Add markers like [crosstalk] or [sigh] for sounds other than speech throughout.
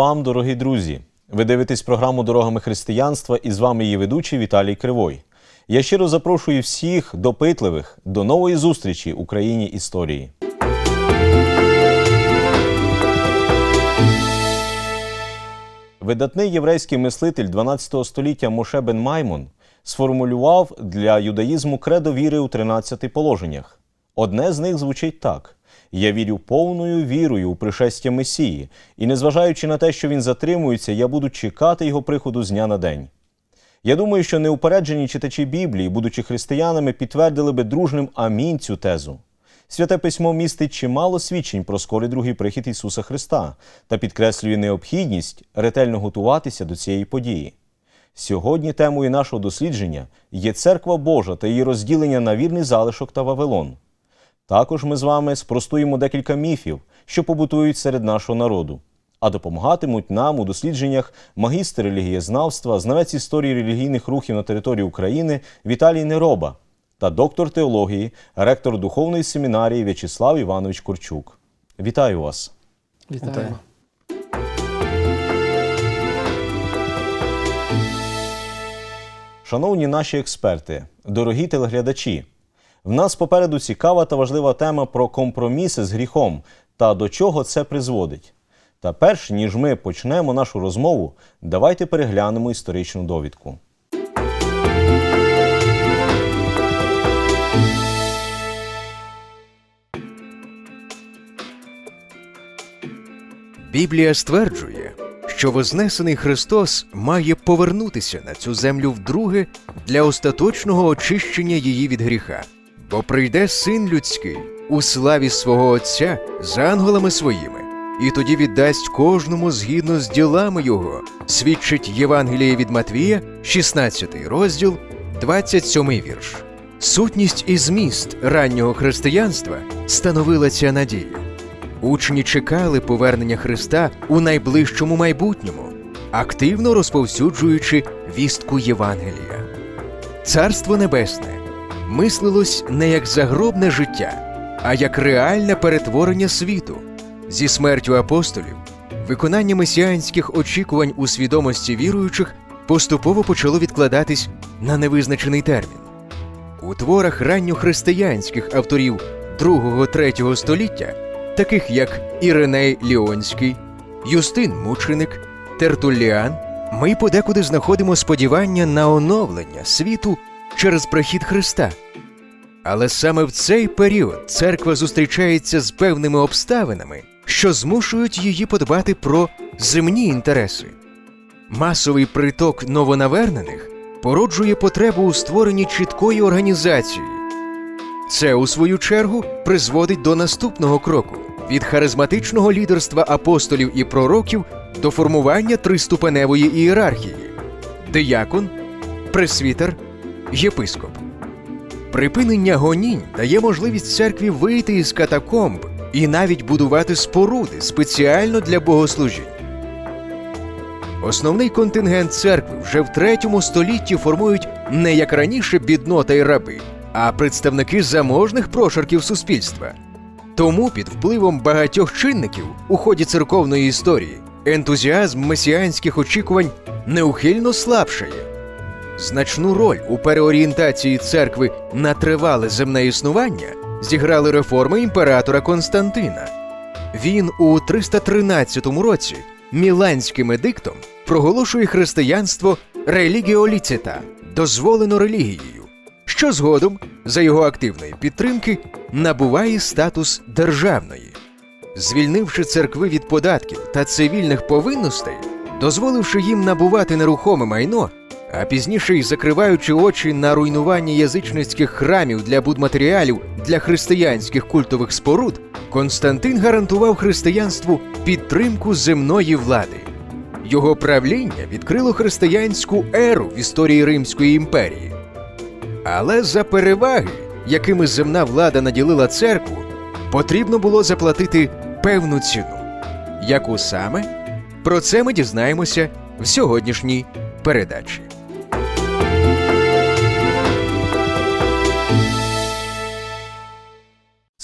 Вам, дорогі друзі! Ви дивитесь програму Дорогами християнства і з вами її ведучий Віталій Кривой. Я щиро запрошую всіх допитливих до нової зустрічі Україні історії. Видатний єврейський мислитель 12 століття Моше бен Маймон сформулював для юдаїзму кредо віри у 13 положеннях. Одне з них звучить так: Я вірю повною вірою у пришестя Месії, і незважаючи на те, що він затримується, я буду чекати його приходу з дня на день. Я думаю, що неупереджені читачі Біблії, будучи християнами, підтвердили би дружним амінь цю тезу. Святе письмо містить чимало свідчень про скорий другий прихід Ісуса Христа та підкреслює необхідність ретельно готуватися до цієї події. Сьогодні темою нашого дослідження є церква Божа та її розділення на вірний залишок та Вавилон. Також ми з вами спростуємо декілька міфів, що побутують серед нашого народу, а допомагатимуть нам у дослідженнях магістр релігієзнавства, знавець історії релігійних рухів на території України Віталій Нероба та доктор теології, ректор духовної семінарії В'ячеслав Іванович Корчук. Вітаю вас! Вітаємо. Шановні наші експерти, дорогі телеглядачі, в нас попереду цікава та важлива тема про компроміси з гріхом та до чого це призводить. Та перш ніж ми почнемо нашу розмову, давайте переглянемо історичну довідку. Біблія стверджує, що Вознесений Христос має повернутися на цю землю вдруге для остаточного очищення її від гріха, бо прийде син людський у славі свого Отця з ангелами своїми, і тоді віддасть кожному згідно з ділами його, свідчить Євангеліє від Матвія, 16 розділ, 27 вірш. Сутність і зміст раннього християнства становила ця надія. Учні чекали повернення Христа у найближчому майбутньому, активно розповсюджуючи вістку Євангелія. Царство Небесне мислилось не як загробне життя, а як реальне перетворення світу зі смертю апостолів. Виконання месіанських очікувань у свідомості віруючих поступово почало відкладатись на невизначений термін. У творах ранньохристиянських авторів 2-3 століття таких як Іриней Ліонський, Юстин Мученик, Тертулліан, ми подекуди знаходимо сподівання на оновлення світу через прихід Христа. Але саме в цей період церква зустрічається з певними обставинами, що змушують її подбати про земні інтереси. Масовий приток новонавернених породжує потребу у створенні чіткої організації. Це, у свою чергу, призводить до наступного кроку від харизматичного лідерства апостолів і пророків до формування триступеневої ієрархії диякон, пресвітер, єпископ. Припинення гонінь дає можливість церкві вийти із катакомб і навіть будувати споруди спеціально для богослужінь. Основний контингент церкви вже в третьому столітті формують не як раніше біднота й раби, а представники заможних прошарків суспільства. Тому під впливом багатьох чинників у ході церковної історії ентузіазм месіанських очікувань неухильно слабшає. Значну роль у переорієнтації церкви на тривале земне існування зіграли реформи імператора Константина. Він у 313 році Міланським едиктом проголошує християнство релігіоліцита дозволено релігією, що згодом, за його активної підтримки, набуває статус державної, звільнивши церкви від податків та цивільних повинностей, дозволивши їм набувати нерухоме майно, а пізніше й закриваючи очі на руйнування язичницьких храмів для будматеріалів для християнських культових споруд, Константин гарантував християнству підтримку земної влади. Його правління відкрило християнську еру в історії Римської імперії. Але за переваги, якими земна влада наділила церкву, потрібно було заплатити певну ціну. Яку саме? Про це ми дізнаємося в сьогоднішній передачі.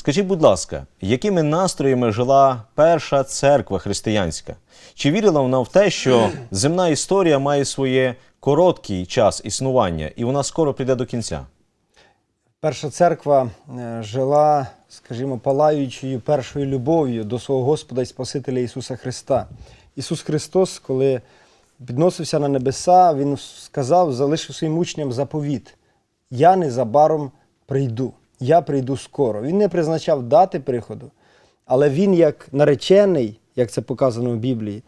Скажіть, будь ласка, якими настроями жила перша церква християнська? Чи вірила вона в те, що земна історія має своє короткий час існування і вона скоро прийде до кінця? Перша церква е, жила, скажімо, палаючою першою любов'ю до свого Господа і Спасителя Ісуса Христа. Ісус Христос, коли підносився на небеса, Він сказав, залишив своїм учням заповіт: Я незабаром прийду, я прийду скоро. Він не призначав дати приходу, але він, як наречений, як це показано в Біблії,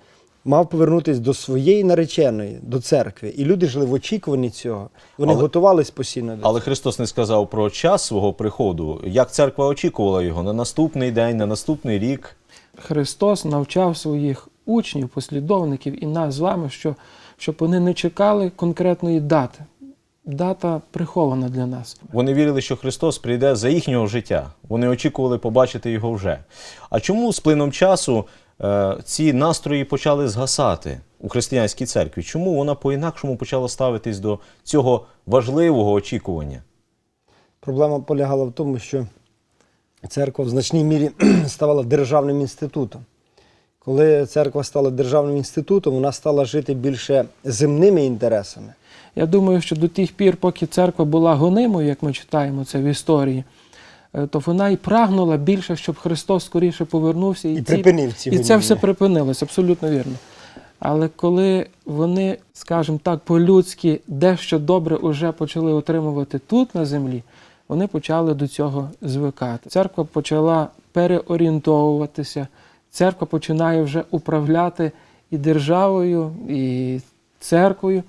мав повернутися до своєї нареченої, до церкви. І люди жили в очікуванні цього. Вони Але- готувались постійно до Але Христос не сказав про час свого приходу, як церква очікувала його на наступний день, на наступний рік. Христос навчав своїх учнів, послідовників і нас з вами, що, щоб вони не чекали конкретної дати. Дата прихована для нас. Вони вірили, що Христос прийде за їхнього життя. Вони очікували побачити його вже. А чому з плином часу е, ці настрої почали згасати у християнській церкві? Чому вона по-інакшому почала ставитись до цього важливого очікування? Проблема полягала в тому, що церква в значній мірі [clears throat] ставала державним інститутом. Коли церква стала державним інститутом, вона стала жити більше земними інтересами. Я думаю, що до тих пір, поки церква була гонимою, як ми читаємо це в історії, е, то вона і прагнула більше, щоб Христос скоріше повернувся І ці- припинив ці І це все припинилось, абсолютно вірно. Але коли вони, скажімо так, по-людськи дещо добре вже почали отримувати тут на землі, вони почали до цього звикати. Церква почала переорієнтовуватися, церква починає вже управляти і державою, і церквою.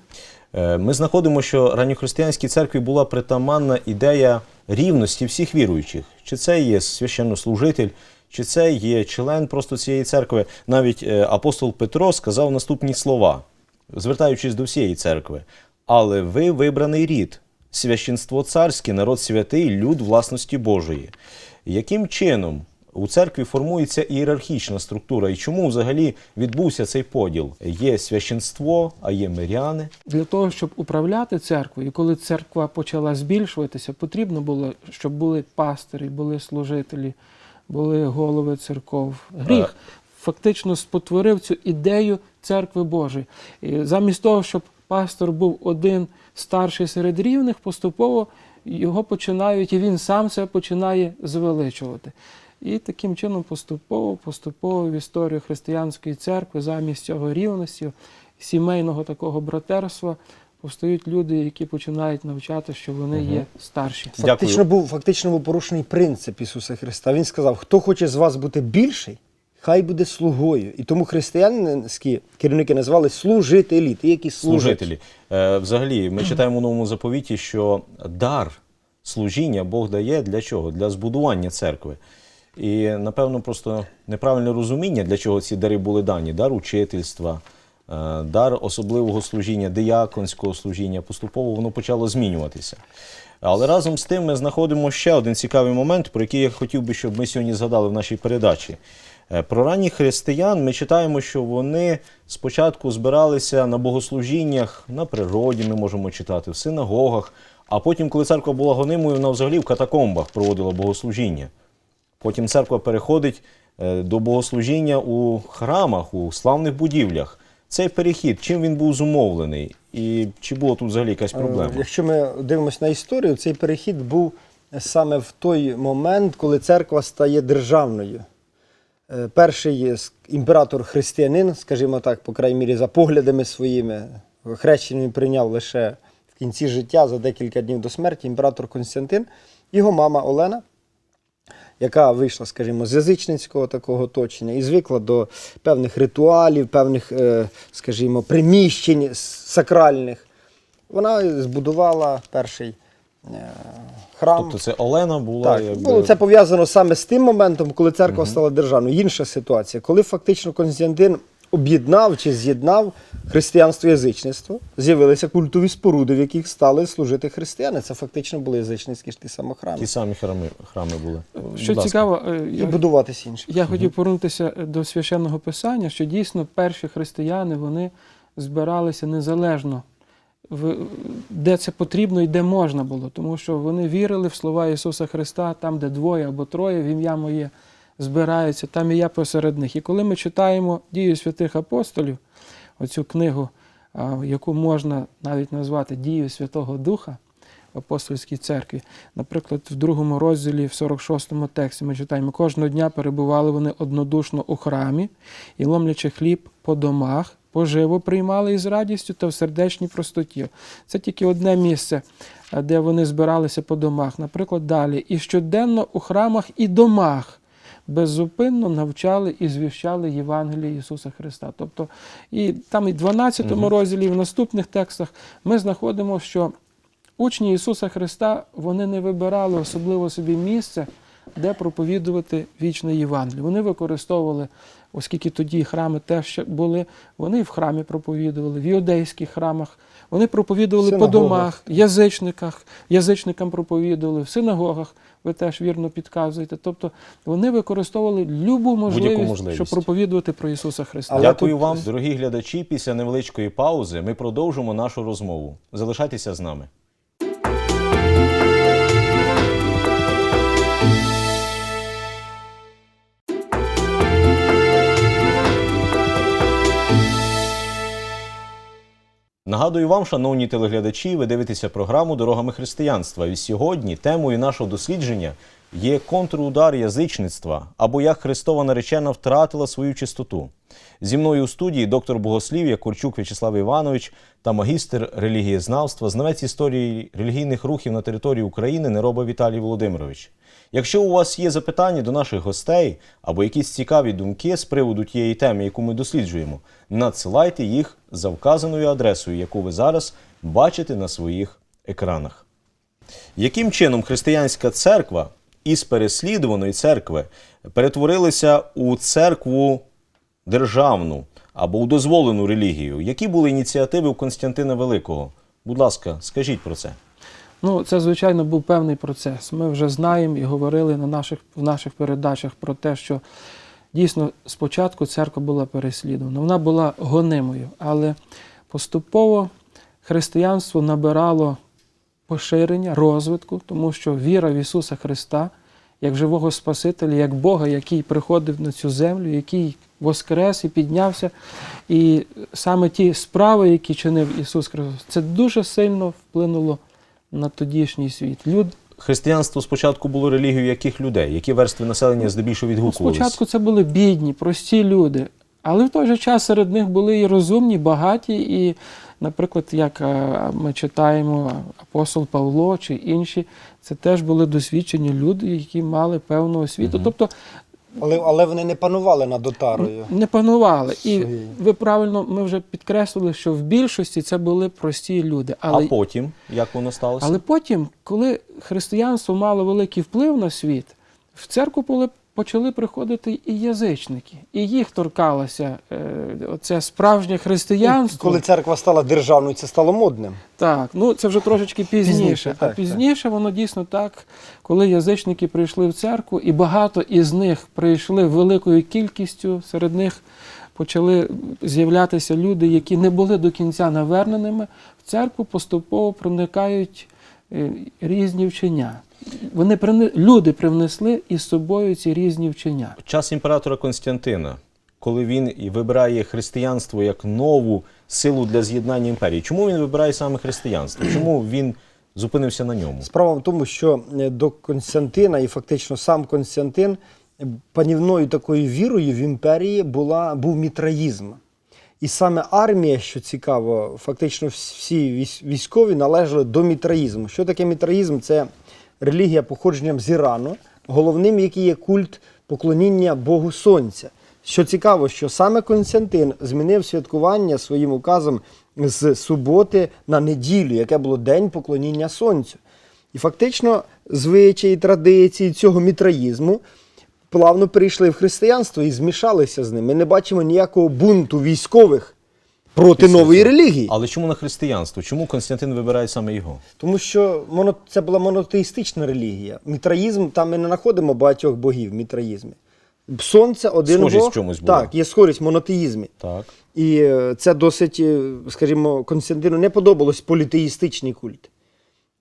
Е, Ми знаходимо, що ранньохристиянській церкві була притаманна ідея рівності всіх віруючих. Чи це є священнослужитель, чи це є член просто цієї церкви. Навіть е, апостол Петро сказав наступні слова, звертаючись до всієї церкви. Але ви вибраний рід, священство царське, народ святий, люд власності Божої. Яким чином у церкві формується ієрархічна структура, і чому взагалі відбувся цей поділ? Є священство, а є миряни. Для того, щоб управляти церквою, і коли церква почала збільшуватися, потрібно було, щоб були пастирі, були служителі, були голови церков. Гріх фактично спотворив цю ідею церкви Божої. І замість того, щоб пастор був один старший серед рівних, поступово його починають, і він сам це починає звеличувати. І таким чином поступово, поступово в історію християнської церкви замість цього рівності, сімейного такого братерства повстають люди, які починають навчати, що вони є старші. Дякую. Фактично був, фактично був порушений принцип Ісуса Христа. Він сказав: хто хоче з вас бути більший, хай буде слугою. І тому християнські керівники називали служителі, ті, які служать. служителі. Е, взагалі, ми читаємо у новому заповіті, що дар служіння Бог дає для чого? Для збудування церкви. І, напевно, просто неправильне розуміння, для чого ці дари були дані: дар учительства, е, дар особливого служіння, дияконського служіння. Поступово воно почало змінюватися. Але разом з тим ми знаходимо ще один цікавий момент, про який я хотів би, щоб ми сьогодні згадали в нашій передачі. Е, Про ранніх християн ми читаємо, що вони спочатку збиралися на богослужіннях на природі, ми можемо читати, в синагогах, а потім, коли церква була гонимою, вона взагалі в катакомбах проводила богослужіння. Потім церква переходить е, до богослужіння у храмах, у славних будівлях. Цей перехід, чим він був зумовлений? І чи було тут взагалі якась Е, проблема? Якщо ми дивимося на історію, цей перехід був саме в той момент, коли церква стає державною. Е, Перший імператор християнин, скажімо так, по крайній мірі, за поглядами своїми, хрещення він прийняв лише в кінці життя за декілька днів до смерті, імператор Константин, його мама Олена, яка вийшла, скажімо, з язичницького такого оточення і звикла до певних ритуалів, певних, е, скажімо, приміщень сакральних. Вона збудувала перший е, храм. Тобто це Олена була Так, якби... ну, це пов'язано саме з тим моментом, коли церква стала державною. Інша ситуація, коли фактично Константин об'єднав чи з'єднав християнство і язичництво, з'явилися культові споруди, в яких стали служити християни. Це фактично були язичницькі ж ті самохрами. ті самі храми, храми були. Що Будь цікаво, е, І я, будуватись інші. я хотів повернутися до священного писання, що дійсно перші християни вони збиралися незалежно в- де це потрібно і де можна було, тому що вони вірили в слова Ісуса Христа, там, де двоє або троє в ім'я моє збираються, там і я посеред них. І коли ми читаємо дію святих апостолів, оцю книгу, яку можна навіть назвати Дією Святого Духа в апостольській церкві, наприклад, в другому розділі, в 46-му тексті ми читаємо, кожного дня перебували вони однодушно у храмі і ломлячи хліб по домах, поживо приймали із радістю та в сердечній простоті. Це тільки одне місце, де вони збиралися по домах. Наприклад, далі. І щоденно у храмах і домах беззупинно навчали і звіщали Євангеліє Ісуса Христа. Тобто, і там і в 12 угу. розділі, і в наступних текстах ми знаходимо, що учні Ісуса Христа вони не вибирали особливо собі місце, де проповідувати вічне Євангеліє. Вони використовували, оскільки тоді храми теж ще були, вони в храмі проповідували, в іудейських храмах. Вони проповідували по домах, язичниках, язичникам проповідували, в синагогах. Ви теж вірно підказуєте. Тобто вони використовували любу можливість, можливість. щоб проповідувати про Ісуса Христа. Але Дякую тут- вам, дорогі глядачі. Після невеличкої паузи ми продовжимо нашу розмову. Залишайтеся з нами. Нагадую вам, шановні телеглядачі, ви дивитеся програму Дорогами християнства. І сьогодні темою нашого дослідження є контрудар язичництва або як Христова наречена втратила свою чистоту. Зі мною у студії доктор богослів'я Корчук В'ячеслав Іванович та магістр релігієзнавства, знавець історії релігійних рухів на території України Нероба Віталій Володимирович. Якщо у вас є запитання до наших гостей або якісь цікаві думки з приводу тієї теми, яку ми досліджуємо, надсилайте їх за вказаною адресою, яку ви зараз бачите на своїх екранах. Яким чином християнська церква із переслідуваної церкви перетворилася у церкву державну або у дозволену релігію? Які були ініціативи у Константина Великого? Будь ласка, скажіть про це. Ну, це, звичайно, був певний процес. Ми вже знаємо і говорили на наших, в наших передачах про те, що дійсно спочатку церква була переслідувана, вона була гонимою, але поступово християнство набирало поширення, розвитку, тому що віра в Ісуса Христа, як живого Спасителя, як Бога, який приходив на цю землю, який воскрес і піднявся. І саме ті справи, які чинив Ісус Христос, це дуже сильно вплинуло на тодішній світ. Люд Християнство спочатку було релігією яких людей? Які верстви населення здебільшого відгукувалися? спочатку це були бідні, прості люди, але в той же час серед них були і розумні, багаті, і, наприклад, як е, ми читаємо апостол Павло чи інші, це теж були досвідчені люди, які мали певну освіту. Мгм. Тобто Але, але вони не панували над отарою. не панували. І ви правильно, ми вже підкреслили, що в більшості це були прості люди. Але А потім, як воно сталося? Але потім, коли християнство мало великий вплив на світ, в церкву були, почали приходити і язичники, і їх торкалося е, оце справжнє християнство. Коли церква стала державною, це стало модним. Так, ну це вже трошечки пізніше. Пізніше, а так, пізніше воно дійсно так, коли язичники прийшли в церкву, і багато із них прийшли великою кількістю, серед них почали з'являтися люди, які не були до кінця наверненими. В церкву поступово проникають різні вчення. Вони прине- люди привнесли із собою ці різні вчення. час імператора Константина, коли він вибирає християнство як нову силу для з'єднання імперії. Чому він вибирає саме християнство? Чому він зупинився на ньому? Справа в тому, що е, до Константина і фактично сам Константин е, панівною такою вірою в імперії була, був мітраїзм. І саме армія, що цікаво, фактично всі військові належали до мітраїзму. Що таке мітраїзм? Це релігія походженням з Ірану, головним який є культ поклоніння Богу Сонця. Що цікаво, що саме Константин змінив святкування своїм указом з суботи на неділю, яке було день поклоніння сонцю. І фактично звичаї, традиції цього мітраїзму плавно перейшли в християнство і змішалися з ним. Ми не бачимо ніякого бунту військових проти Після нової цього. релігії. Але чому на християнство? Чому Константин вибирає саме його? Тому що моно, це була монотеїстична релігія. Мітраїзм, там ми не знаходимо багатьох богів в мітраїзмі. Сонце, один Схожість Бог. в чомусь була. Так, є схожість в монотеїзмі. Так. І е, це досить, е, скажімо, Константину не подобалось політеїстичний культ.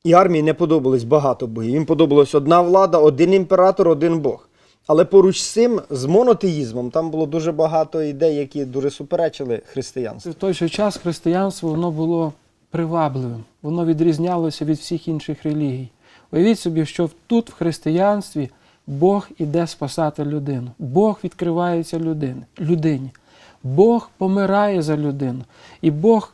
І армії не подобалось багато богів. Їм подобалась одна влада, один імператор, один Бог. Але поруч з цим, з монотеїзмом, там було дуже багато ідей, які дуже суперечили християнству. В той же час християнство воно було привабливим, воно відрізнялося від всіх інших релігій. Уявіть собі, що тут в християнстві Бог іде спасати людину. Бог відкривається людини, людині. Бог помирає за людину. І Бог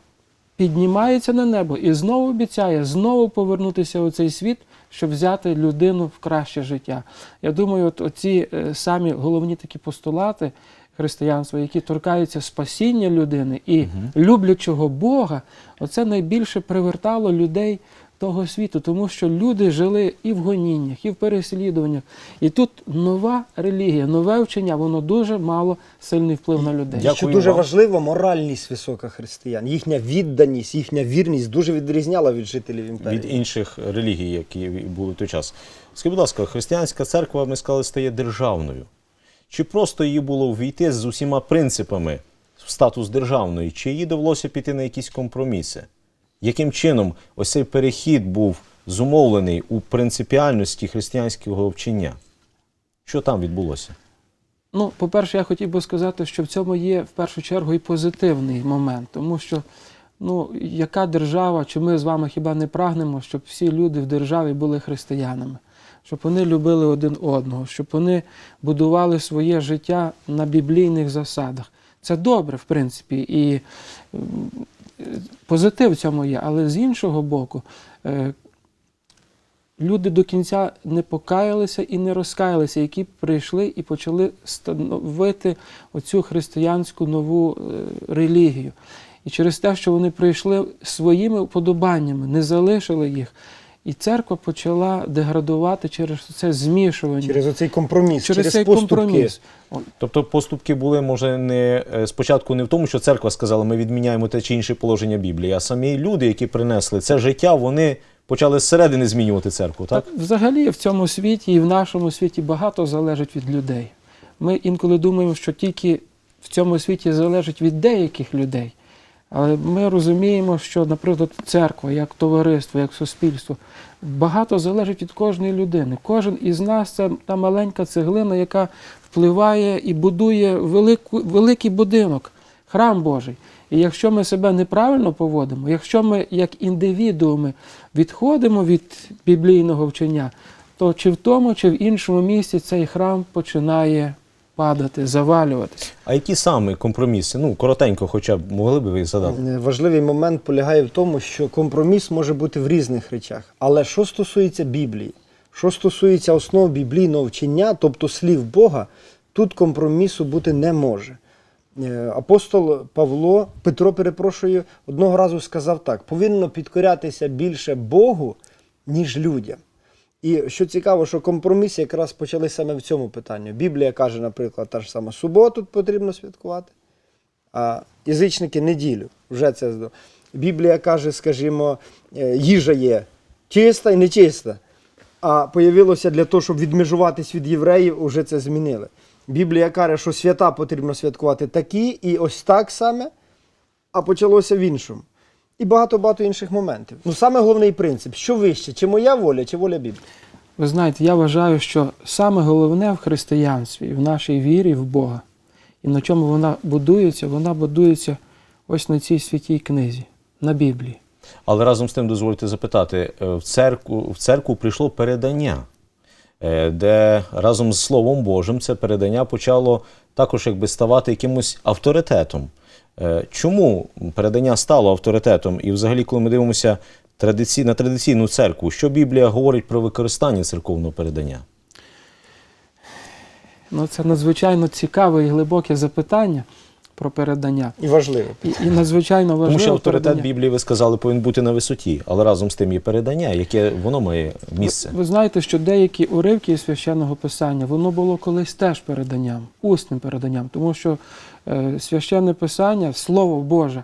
піднімається на небо і знову обіцяє знову повернутися у цей світ, щоб взяти людину в краще життя. Я думаю, от оці е, самі головні такі постулати християнства, які торкаються спасіння людини і люблячого Бога, оце найбільше привертало людей того світу, тому що люди жили і в гоніннях, і в переслідуваннях. І тут нова релігія, нове вчення, воно дуже мало сильний вплив на людей. Дякую Що дуже вам. важливо, моральність висока християн. Їхня відданість, їхня вірність дуже відрізняла від жителів імперії. від інших релігій, які були в той час. Скажіть, будь ласка, християнська церква, ми сказали, стає державною. Чи просто її було ввійти з усіма принципами в статус державної, чи їй довелося піти на якісь компроміси? Яким чином ось цей перехід був зумовлений у принципіальності християнського вчення? Що там відбулося? Ну, по-перше, я хотів би сказати, що в цьому є в першу чергу і позитивний момент, тому що ну, яка держава, чи ми з вами хіба не прагнемо, щоб всі люди в державі були християнами, щоб вони любили один одного, щоб вони будували своє життя на біблійних засадах. Це добре, в принципі, і позитив в цьому є, але з іншого боку, е, люди до кінця не покаялися і не розкаялися, які прийшли і почали становити оцю християнську нову е, релігію. І через те, що вони прийшли своїми вподобаннями, не залишили їх. І церква почала деградувати через це змішування, Через оцей компроміс, через, через, цей поступки. компроміс. Тобто поступки були, може, не е, спочатку не в тому, що церква сказала, ми відміняємо те чи інше положення Біблії, а самі люди, які принесли це життя, вони почали зсередини змінювати церкву, так? Так, взагалі в цьому світі і в нашому світі багато залежить від людей. Ми інколи думаємо, що тільки в цьому світі залежить від деяких людей. Але ми розуміємо, що, наприклад, церква, як товариство, як суспільство, багато залежить від кожної людини. Кожен із нас це та маленька цеглина, яка впливає і будує велику, великий будинок, храм Божий. І якщо ми себе неправильно поводимо, якщо ми як індивідууми відходимо від біблійного вчення, то чи в тому, чи в іншому місці цей храм починає падати, завалюватися. А які саме компроміси? Ну, коротенько, хоча б могли б ви їх задати? Е, Важливий момент полягає в тому, що компроміс може бути в різних речах. Але що стосується Біблії, що стосується основ біблійного вчення, тобто слів Бога, тут компромісу бути не може. Е, Апостол Павло, Петро, перепрошую, одного разу сказав так: повинно підкорятися більше Богу, ніж людям. І що цікаво, що компроміси якраз почали саме в цьому питанні. Біблія каже, наприклад, та ж сама суботу потрібно святкувати, а язичники неділю. Вже це Біблія каже, скажімо, е, їжа є чиста і нечиста. А появилося для того, щоб відмежуватись від євреїв, уже це змінили. Біблія каже, що свята потрібно святкувати такі, і ось так саме, а почалося в іншому. І багато-багато інших моментів. Ну, саме головний принцип: що вище, чи моя воля, чи воля Біблії. Ви знаєте, я вважаю, що саме головне в християнстві, в нашій вірі в Бога, і на чому вона будується, вона будується ось на цій святій книзі, на Біблії. Але разом з тим дозвольте запитати: е, в церкву, в церкву прийшло передання, е, де разом з Словом Божим це передання почало також якби ставати якимось авторитетом. Е, Чому передання стало авторитетом? І взагалі, коли ми дивимося традиці... на традиційну церкву, що Біблія говорить про використання церковного передання? Ну, це надзвичайно цікаве і глибоке запитання про передання. І важливо. І, і надзвичайно важливе Тому що авторитет передання. Біблії, ви сказали, повинен бути на висоті, але разом з тим є передання, яке воно має місце. Ви знаєте, що деякі уривки священного писання воно було колись теж переданням, усним переданням, тому що священне писання, Слово Боже,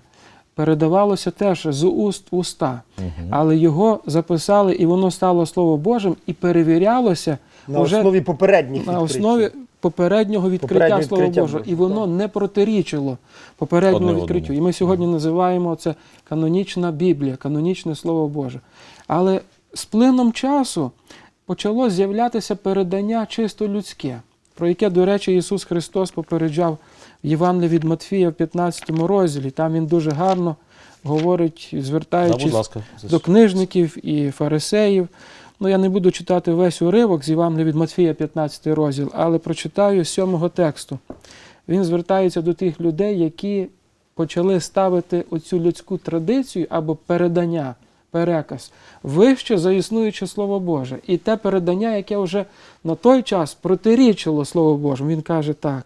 передавалося теж з уст в уста, але його записали, і воно стало Слово Божим і перевірялося На уже основі попередніх на основі попереднього відкриття Попереднє Слова відкриття Божого, і воно так. не протирічило попередньому Одне відкриттю. І ми сьогодні називаємо це канонічна Біблія, канонічне Слово Боже. Але з плином часу почало з'являтися передання чисто людське, про яке, до речі, Ісус Христос попереджав Євангелії від Матфія в 15 розділі. Там він дуже гарно говорить, звертаючись будь ласка. до книжників і фарисеїв. Ну, я не буду читати весь уривок з Євангелія від Матфія, 15 розділ, але прочитаю з сьомого тексту. Він звертається до тих людей, які почали ставити оцю людську традицію або передання, переказ вище за існуюче Слово Боже. І те передання, яке вже на той час протирічило Слово Боже. Він каже так.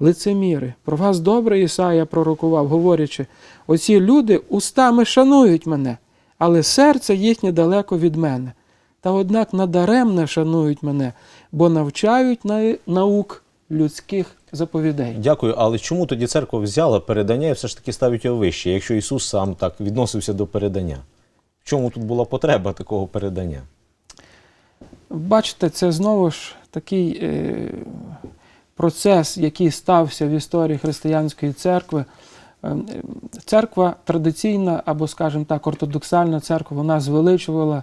Лицеміри, про вас добре Ісая пророкував, говорячи, оці люди устами шанують мене, але серце їхнє далеко від мене. Та однак надаремне шанують мене, бо навчають на- наук людських заповідей. Дякую, але чому тоді церква взяла передання і все ж таки ставить його вище, якщо Ісус сам так відносився до передання? В чому тут була потреба такого передання? Бачите, це знову ж такий е, процес, який стався в історії християнської церкви. Е, Церква традиційна, або, скажімо так, ортодоксальна церква, вона звеличувала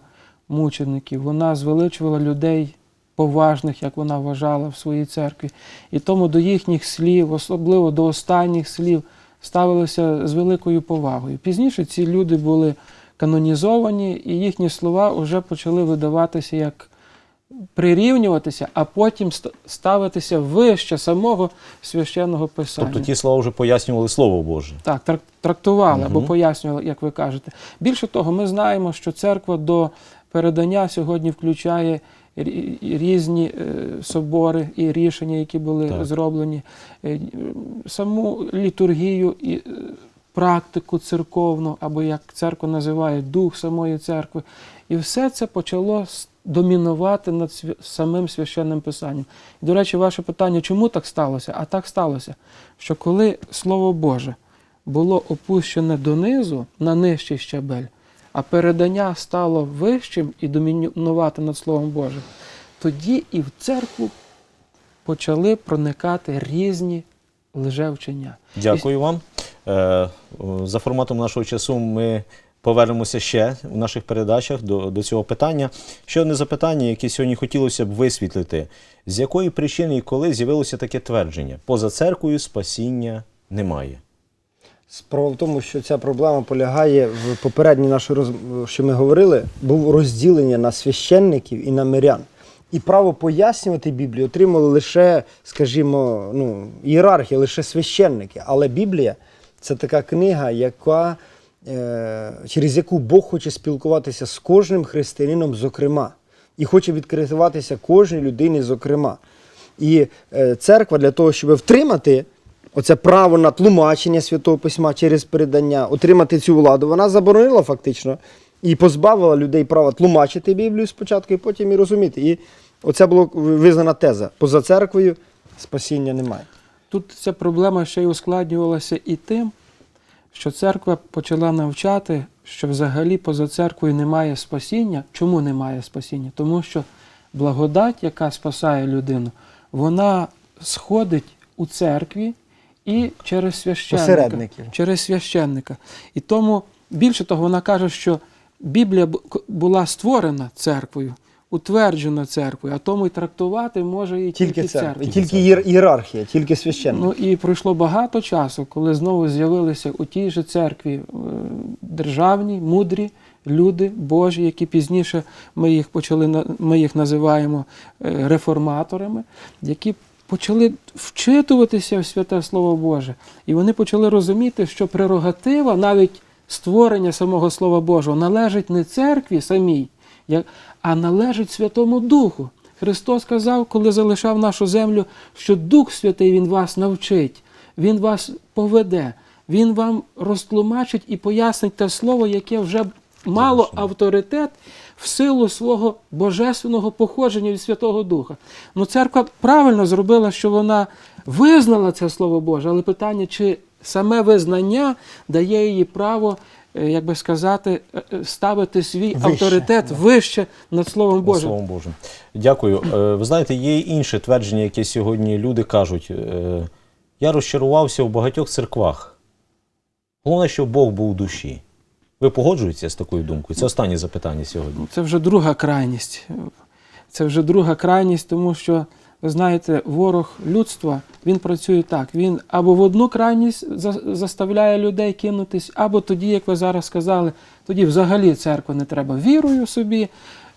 мучеників, вона звеличувала людей поважних, як вона вважала в своїй церкві. І тому до їхніх слів, особливо до останніх слів, ставилися з великою повагою. Пізніше ці люди були канонізовані, і їхні слова вже почали видаватися як прирівнюватися, а потім ставитися вище самого священного писання. Тобто ті слова вже пояснювали Слово Боже. Так, трак- трактували або пояснювали, як ви кажете. Більше того, ми знаємо, що церква до передання сьогодні включає різні е, собори і рішення, які були Так. зроблені, е, саму літургію і е, практику церковну, або як церква називає дух самої церкви. І все це почало домінувати над самим священним писанням. І, до речі, ваше питання, чому так сталося? А так сталося, що коли Слово Боже було опущене донизу на нижчий щабель, а передання стало вищим і домінувати над Словом Божим, тоді і в церкву почали проникати різні лжевчення. Дякую вам. Е, За форматом нашого часу ми повернемося ще у наших передачах до, до цього питання. Ще одне запитання, яке сьогодні хотілося б висвітлити. З якої причини і коли з'явилося таке твердження? Поза церквою спасіння немає. Справа в тому, що ця проблема полягає в попередній нашій роз... що ми говорили, був розділення на священників і на мирян. І право пояснювати Біблію отримали лише, скажімо, ну, ієрархія, лише священники. Але Біблія це така книга, яка, е, через яку Бог хоче спілкуватися з кожним християнином, зокрема, і хоче відкриватися кожній людині, зокрема. І е, церква для того, щоб втримати оце право на тлумачення Святого Письма через передання, отримати цю владу, вона заборонила фактично і позбавила людей права тлумачити Біблію спочатку і потім і розуміти. І оце була визнана теза. Поза церквою спасіння немає. Тут ця проблема ще й ускладнювалася і тим, що церква почала навчати, що взагалі поза церквою немає спасіння. Чому немає спасіння? Тому що благодать, яка спасає людину, вона сходить у церкві і через священника. Через священника. І тому, більше того, вона каже, що Біблія була створена церквою, утверджена церквою, а тому й трактувати може і тільки, Тільки церква. Тільки ієрархія, тільки священник. Ну і пройшло багато часу, коли знову з'явилися у тій же церкві е, державні, мудрі люди Божі, які пізніше ми їх почали ми їх називаємо е, реформаторами, які почали вчитуватися в святе Слово Боже. І вони почали розуміти, що прерогатива навіть створення самого Слова Божого належить не церкві самій, а належить Святому Духу. Христос сказав, коли залишав нашу землю, що Дух Святий Він вас навчить, Він вас поведе, Він вам розтлумачить і пояснить те слово, яке вже мало авторитет в силу свого божественного походження від Святого Духа. Ну, церква правильно зробила, що вона визнала це Слово Боже, але питання, чи Саме визнання дає їй право, як би сказати, е, е, ставити свій Вище, авторитет вище над Словом Над Божим. Словом Божим. Дякую. Е, Ви знаєте, є інше твердження, яке сьогодні люди кажуть. Е, Я розчарувався в багатьох церквах. Головне, щоб Бог був у душі. Ви погоджуєтеся з такою думкою? Це останнє запитання сьогодні. Це вже друга крайність. Це вже друга крайність, тому що, ви знаєте, ворог людства він працює так. Він або в одну крайність за- заставляє людей кинутись, або тоді, як ви зараз сказали, тоді взагалі церква не треба вірою собі.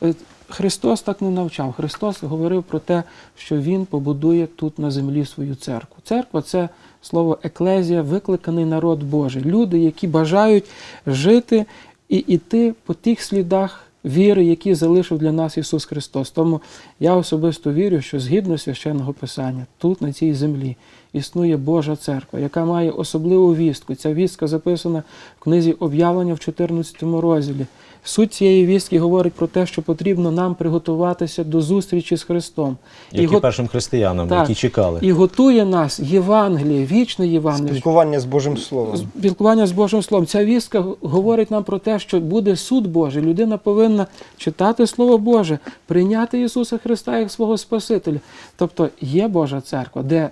Е, Христос так не навчав. Христос говорив про те, що Він побудує тут на землі свою церкву. Церква це слово еклезія, викликаний народ Божий. Люди, які бажають жити і йти по тих слідах віри, які залишив для нас Ісус Христос. Тому я особисто вірю, що згідно священного Писання, тут, на цій землі, існує Божа церква, яка має особливу вістку. Ця вістка записана в книзі об'явлення в 14 розділі. Суть цієї вістки говорить про те, що потрібно нам приготуватися до зустрічі з Христом. Які го- першим християнам, Так. які чекали. і готує нас Євангеліє, вічне Євангеліє, Спілкування з Божим Словом. спілкування з Божим Словом. Ця вістка говорить нам про те, що буде суд Божий. Людина повинна читати Слово Боже, прийняти Ісуса Христа як свого Спасителя. Тобто є Божа церква, де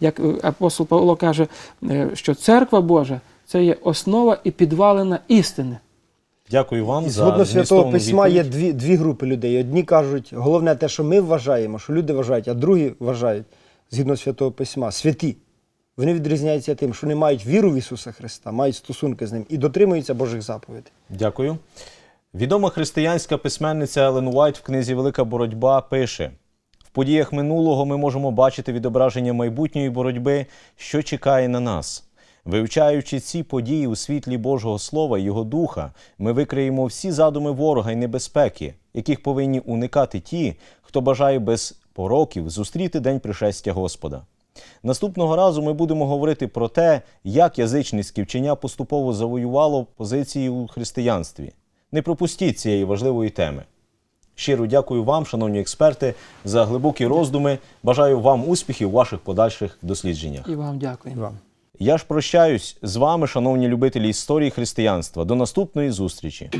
як е, апостол Павло каже, е, що церква Божа це є основа і підвалина істини. Дякую вам І за згодно Святого змістовну Письма є дві, дві групи людей. Одні кажуть, головне те, що ми вважаємо, що люди вважають, а другі вважають, згідно Святого Письма, святі. Вони відрізняються тим, що не мають віру в Ісуса Христа, мають стосунки з Ним і дотримуються Божих заповідей. Дякую. Відома християнська письменниця Елен Уайт в книзі Велика боротьба пише: в подіях минулого ми можемо бачити відображення майбутньої боротьби, що чекає на нас. Вивчаючи ці події у світлі Божого Слова і Його Духа, ми викриємо всі задуми ворога і небезпеки, яких повинні уникати ті, хто бажає без пороків зустріти день пришестя Господа. Наступного разу ми будемо говорити про те, як язичницьке вчення поступово завоювало позиції у християнстві. Не пропустіть цієї важливої теми. Щиро дякую вам, шановні експерти, за глибокі роздуми. Бажаю вам успіхів у ваших подальших дослідженнях. І вам дякую. І вам. Я ж прощаюсь з вами, шановні любителі історії християнства. До наступної зустрічі.